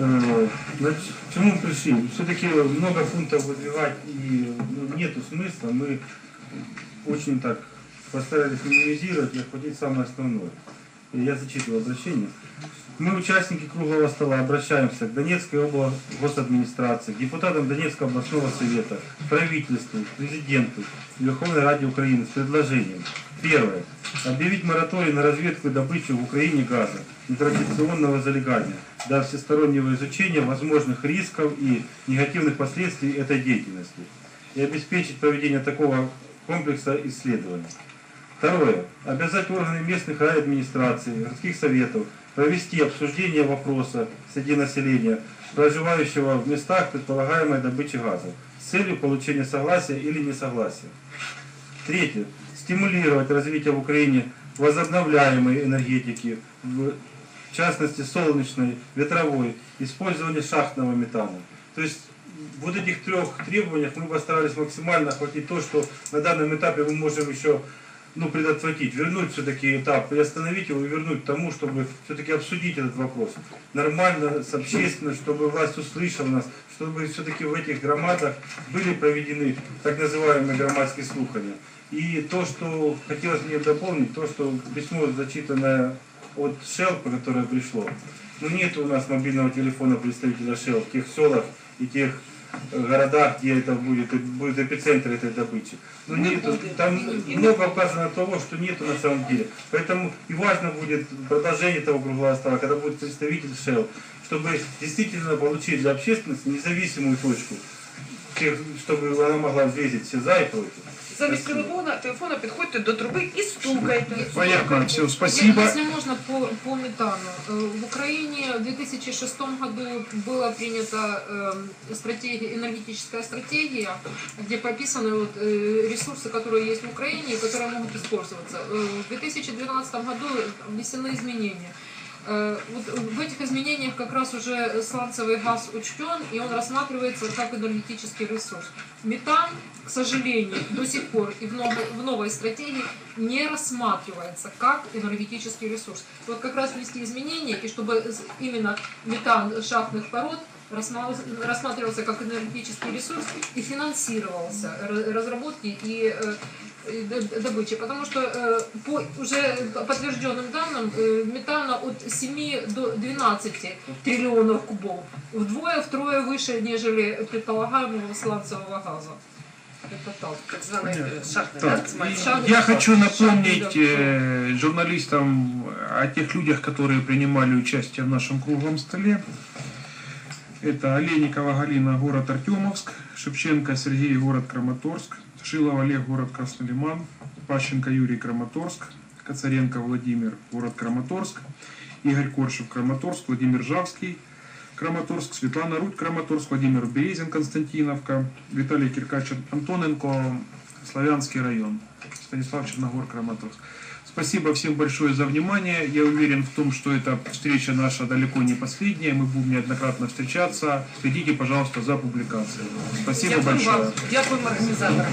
Э, значит, к чему пришли? Все-таки много пунктов выдвигать и ну, нету смысла. Мы очень так постарались минимизировать и охватить самое основное. Я зачитываю обращение. Мы, участники круглого стола, обращаемся к Донецкой области госадминистрации, к депутатам Донецкого областного совета, правительству, президенту, Верховной Раде Украины с предложением. Первое. Объявить мораторий на разведку и добычу в Украине газа, нетрадиционного залегания, для всестороннего изучения возможных рисков и негативных последствий этой деятельности и обеспечить проведение такого комплекса исследований. Второе. Обязать органы местных администраций, городских советов провести обсуждение вопроса среди населения, проживающего в местах предполагаемой добычи газа, с целью получения согласия или несогласия. Третье. Стимулировать развитие в Украине возобновляемой энергетики, в частности солнечной, ветровой, использование шахтного метана. То есть вот этих трех требованиях мы постарались максимально охватить то, что на данном этапе мы можем еще ну, предотвратить, вернуть все-таки этап, приостановить его и вернуть к тому, чтобы все-таки обсудить этот вопрос. Нормально, с общественностью, чтобы власть услышала нас, чтобы все-таки в этих громадах были проведены так называемые громадские слухания. И то, что хотелось мне дополнить, то, что письмо зачитанное от Шелпа, которое пришло, ну нет у нас мобильного телефона представителя Shell в тех селах и тех городах, где это будет, будет эпицентр этой добычи. Но нету, там много указано того, что нету на самом деле. Поэтому и важно будет продолжение этого круглого стола, когда будет представитель Shell, чтобы действительно получить для общественности независимую точку, тех, чтобы она могла взвесить все за и против. Замість телефона, телефона підходьте до труби і стукайте. Понятно, все, спасибо. Если можно по, по метану. Э, В Украине в 2006 году была принята э, стратегия, энергетическая стратегия, где прописаны вот, э, ресурсы, которые есть в Украине и которые могут использоваться. Э, В 2012 году внесены изменения. Э, Вот в этих изменениях как раз уже сланцевый газ учтен, и он рассматривается как энергетический ресурс. Метан, к сожалению, до сих пор и в новой, в новой стратегии не рассматривается как энергетический ресурс. Вот как раз внести изменения, и чтобы именно метан шахтных пород рассма- рассматривался как энергетический ресурс и финансировался ра- разработки и э, добычи, потому что э, по уже подтвержденным данным э, метана от 7 до 12 триллионов кубов, вдвое-втрое выше, нежели предполагаемого сланцевого газа. Это так. Так званий е, шахтний Так. Шаг- я хочу напомнить да. э, журналистам о тех людях, которые принимали участие в нашем круглом столе. Это Олейникова Галина, город Артемовск, Шевченко Сергей, город Краматорск, Шилов Олег, город Краснолиман, Пащенко Юрий, Краматорск, Коцаренко Владимир, город Краматорск, Игорь Коршев, Краматорск, Владимир Жавский, Краматорск, Светлана Рудь, Краматорск, Владимир Березин, Константиновка, Виталий Киркач, Антоненко, Славянский район, Станислав Черногор, Краматорск. Спасибо всем большое за внимание. Я уверен в том, что эта встреча наша далеко не последняя. Мы будем неоднократно встречаться. Следите, пожалуйста, за публикацией. Спасибо Дякую большое. вам. Дякуємо організаторам.